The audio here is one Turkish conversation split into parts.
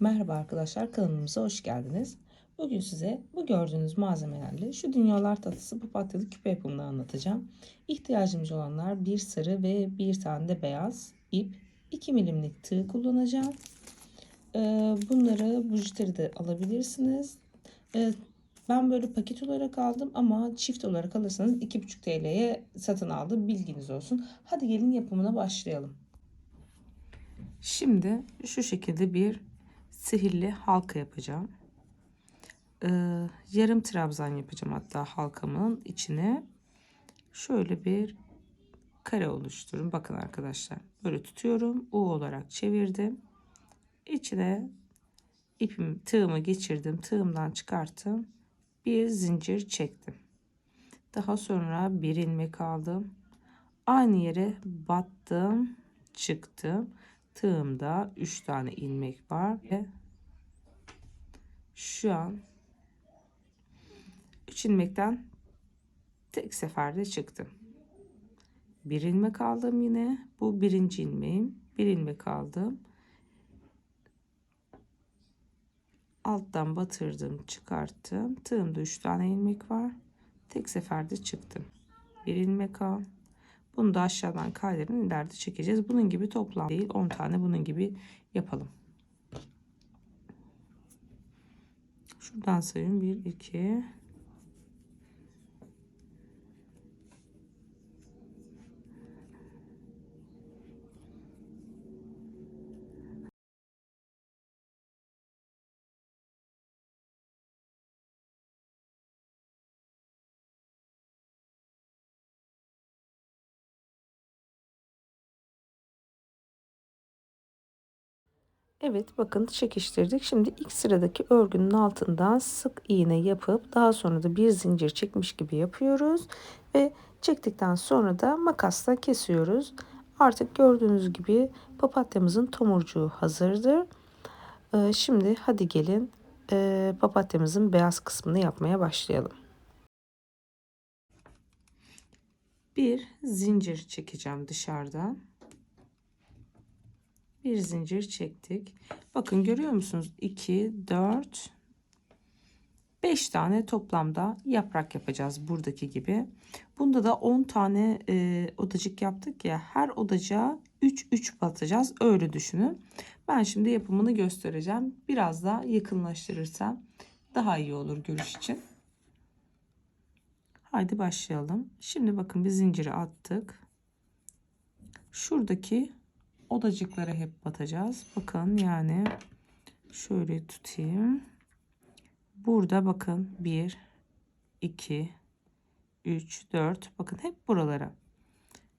Merhaba arkadaşlar kanalımıza hoş geldiniz. Bugün size bu gördüğünüz malzemelerle şu dünyalar tatlısı papatyalı küpe yapımını anlatacağım. İhtiyacımız olanlar bir sarı ve bir tane de beyaz ip, 2 milimlik tığ kullanacağım. Ee, Bunları bujiteri alabilirsiniz. Ee, Ben böyle paket olarak aldım ama çift olarak alırsanız 2,5 TL'ye satın aldım. Bilginiz olsun. Hadi gelin yapımına başlayalım. Şimdi şu şekilde bir sihirli halka yapacağım. Ee, yarım trabzan yapacağım hatta halkamın içine. Şöyle bir kare oluşturun. Bakın arkadaşlar. Böyle tutuyorum. U olarak çevirdim. İçine ipimi, tığımı geçirdim. Tığımdan çıkarttım. Bir zincir çektim. Daha sonra bir ilmek aldım. Aynı yere battım. Çıktım. Tığımda 3 tane ilmek var ve şu an 3 ilmekten tek seferde çıktım. Bir ilmek aldım yine. Bu birinci ilmeğim. Bir ilmek aldım. Alttan batırdım, çıkarttım. Tığımda 3 tane ilmek var. Tek seferde çıktım. Bir ilmek al. Bunu da aşağıdan kaydırın ileride çekeceğiz. Bunun gibi toplam değil 10 tane bunun gibi yapalım. Şuradan sayın 1 2 Evet bakın çekiştirdik. Şimdi ilk sıradaki örgünün altından sık iğne yapıp daha sonra da bir zincir çekmiş gibi yapıyoruz. Ve çektikten sonra da makasla kesiyoruz. Artık gördüğünüz gibi papatyamızın tomurcuğu hazırdır. Ee, şimdi hadi gelin e, papatyamızın beyaz kısmını yapmaya başlayalım. Bir zincir çekeceğim dışarıdan bir zincir çektik. Bakın görüyor musunuz? 2, 4, 5 tane toplamda yaprak yapacağız buradaki gibi. Bunda da 10 tane e, odacık yaptık ya her odacağa 3 3 batacağız öyle düşünün. Ben şimdi yapımını göstereceğim. Biraz daha yakınlaştırırsam daha iyi olur görüş için. Haydi başlayalım. Şimdi bakın bir zinciri attık. Şuradaki odacıklara hep batacağız. Bakın yani şöyle tutayım. Burada bakın 1 2 3 4 bakın hep buralara.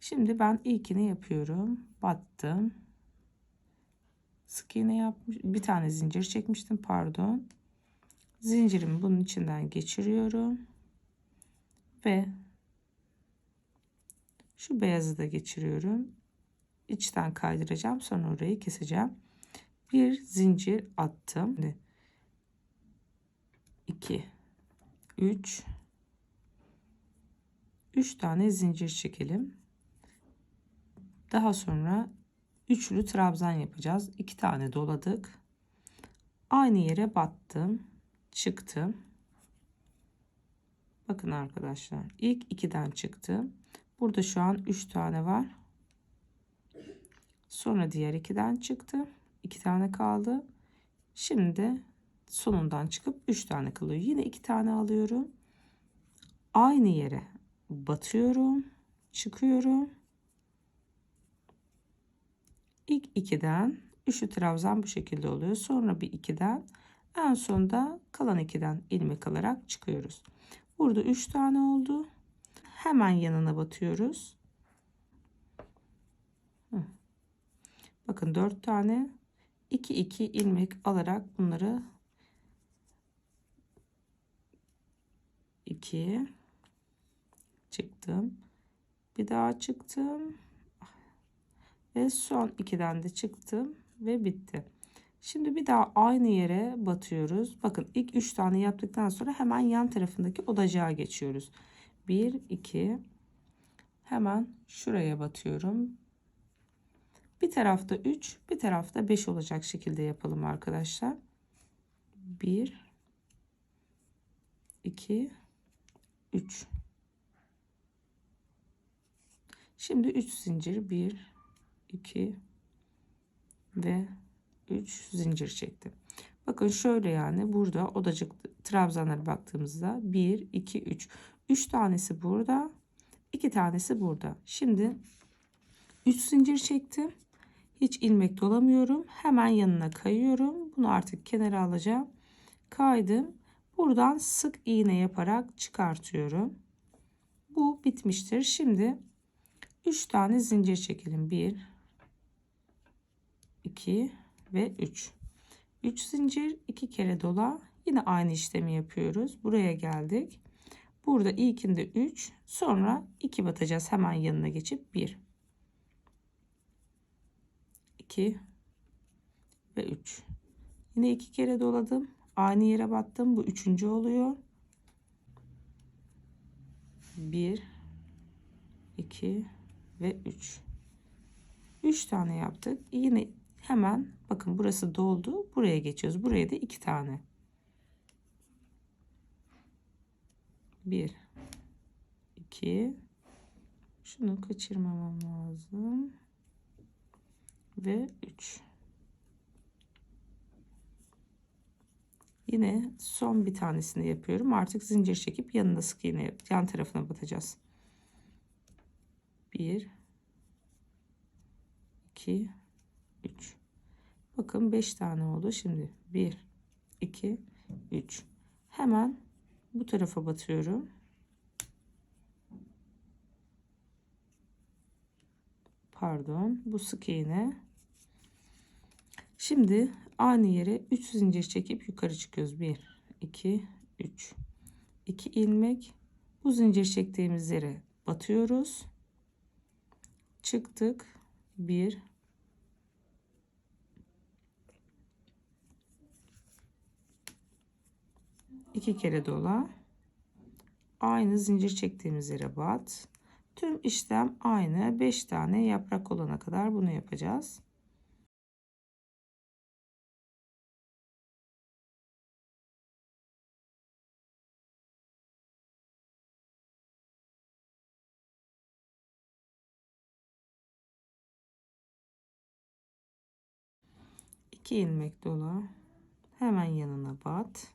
Şimdi ben ilkini yapıyorum. Battım. Sık iğne yapmış. Bir tane zincir çekmiştim pardon. Zincirimi bunun içinden geçiriyorum. Ve şu beyazı da geçiriyorum içten kaydıracağım. Sonra orayı keseceğim. Bir zincir attım. 2 3 3 tane zincir çekelim. Daha sonra üçlü trabzan yapacağız. 2 tane doladık. Aynı yere battım. Çıktım. Bakın arkadaşlar ilk 2'den çıktım. Burada şu an 3 tane var. Sonra diğer ikiden çıktı. iki tane kaldı. Şimdi sonundan çıkıp üç tane kalıyor. Yine iki tane alıyorum. Aynı yere batıyorum. Çıkıyorum. İlk ikiden üçlü trabzan bu şekilde oluyor. Sonra bir ikiden en sonda kalan ikiden ilmek alarak çıkıyoruz. Burada üç tane oldu. Hemen yanına batıyoruz. Bakın 4 tane 2 2 ilmek alarak bunları 2 çıktım. Bir daha çıktım. Ve son 2'den de çıktım ve bitti. Şimdi bir daha aynı yere batıyoruz. Bakın ilk 3 tane yaptıktan sonra hemen yan tarafındaki odacığa geçiyoruz. 1 2 hemen şuraya batıyorum. Bir tarafta 3, bir tarafta 5 olacak şekilde yapalım arkadaşlar. 1 2 3 Şimdi 3 zincir 1 2 ve 3 zincir çektim. Bakın şöyle yani burada odacık trabzanlara baktığımızda 1 2 3 3 tanesi burada 2 tanesi burada. Şimdi 3 zincir çektim. Hiç ilmek dolamıyorum. Hemen yanına kayıyorum. Bunu artık kenara alacağım. Kaydım. Buradan sık iğne yaparak çıkartıyorum. Bu bitmiştir. Şimdi 3 tane zincir çekelim. 1 2 ve 3. 3 zincir 2 kere dola. Yine aynı işlemi yapıyoruz. Buraya geldik. Burada ilkinde 3, sonra 2 batacağız hemen yanına geçip 1 2 ve 3. Yine iki kere doladım. Aynı yere battım. Bu üçüncü oluyor. 1 2 ve 3. 3 tane yaptık. Yine hemen bakın burası doldu. Buraya geçiyoruz. Buraya da 2 tane. 1 2 şunu kaçırmamam lazım ve 3 yine son bir tanesini yapıyorum. Artık zincir çekip yanında sık iğne yan tarafına batacağız. 1 2 3 bakın 5 tane oldu. Şimdi 1 2 3 hemen bu tarafa batıyorum. Pardon bu sık iğne şimdi aynı yere 3 zincir çekip yukarı çıkıyoruz. 1 2 3 2 ilmek. Bu zincir çektiğimiz yere batıyoruz. Çıktık. 1 iki kere dola. Aynı zincir çektiğimiz yere bat. Tüm işlem aynı. 5 tane yaprak olana kadar bunu yapacağız. İki ilmek dola hemen yanına bat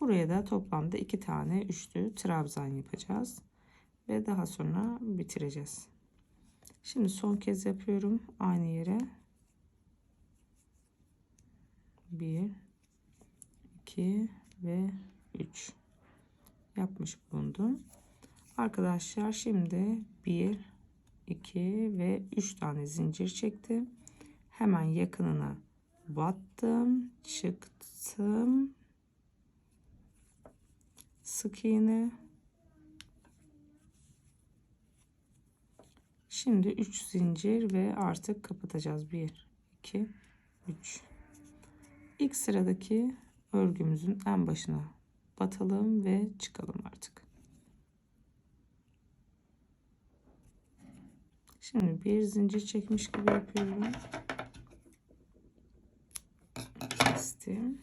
buraya da toplamda iki tane üçlü trabzan yapacağız ve daha sonra bitireceğiz. Şimdi son kez yapıyorum aynı yere. 1 2 ve 3 yapmış bulundum. Arkadaşlar şimdi 1 2 ve 3 tane zincir çektim. Hemen yakınına battım, çıktım. Sık iğne Şimdi 3 zincir ve artık kapatacağız. 1, 2, 3. İlk sıradaki örgümüzün en başına batalım ve çıkalım artık. Şimdi bir zincir çekmiş gibi yapıyorum. Kestim.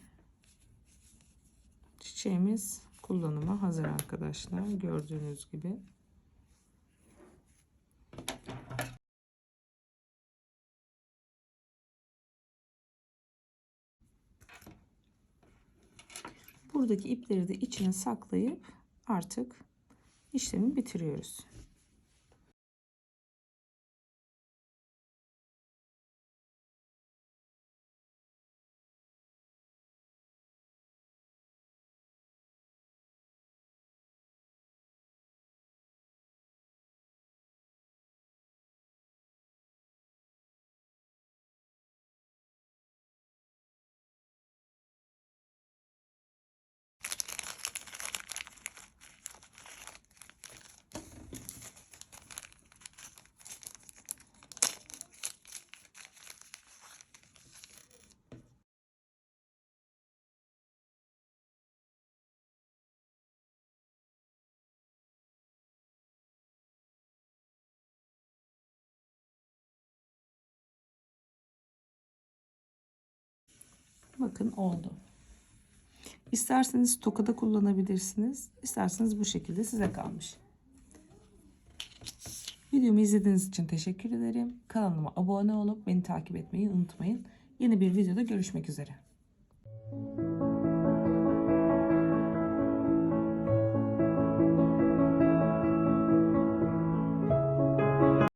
Çiçeğimiz kullanıma hazır arkadaşlar. Gördüğünüz gibi. buradaki ipleri de içine saklayıp artık işlemi bitiriyoruz. Bakın oldu. İsterseniz tokada kullanabilirsiniz. İsterseniz bu şekilde size kalmış. Videomu izlediğiniz için teşekkür ederim. Kanalıma abone olup beni takip etmeyi unutmayın. Yeni bir videoda görüşmek üzere.